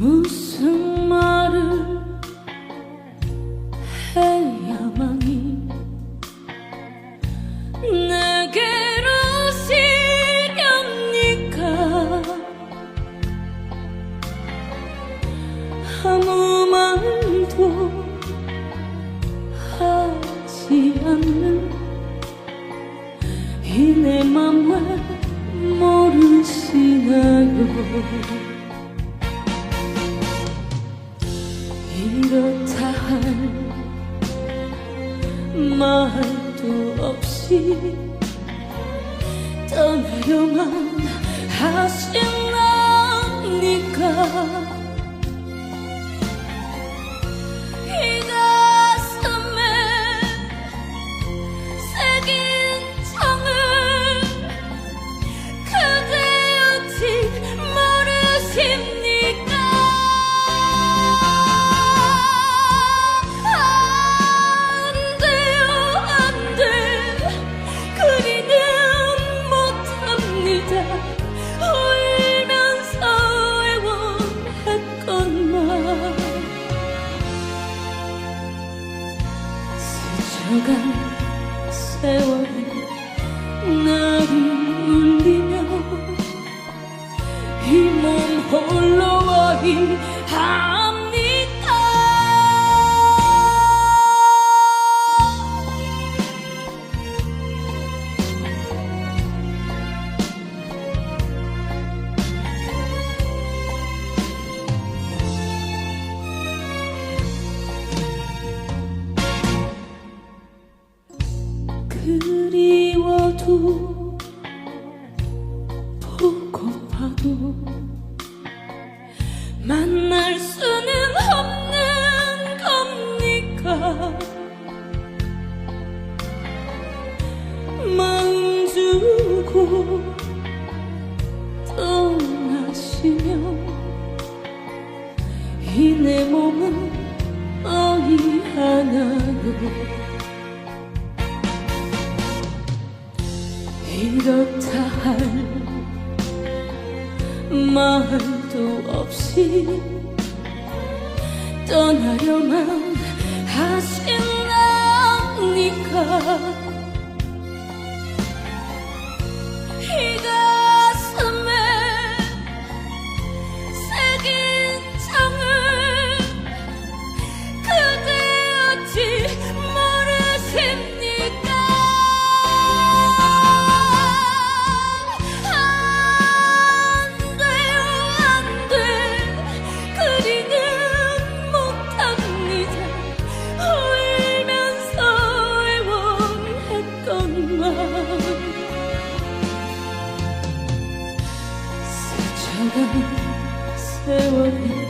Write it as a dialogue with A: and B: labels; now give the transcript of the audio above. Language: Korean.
A: 무슨 말을 해야만이 내게로 시렵니까? 아무 말도 하지 않는 이 내맘왜 모르시나요 이렇다 할 말도 없이 떠나려만 하시 스쳐간 세월이 나를 울리며 이 몸 홀로 와이합 그리워도 보고파도 만날 수는 없는 겁니까? 마음 주고 떠나시면 이 내 몸은 어이 하나요 이렇다 할 말도 없이 떠나려만 하시나니까 스쳐간 세월이 나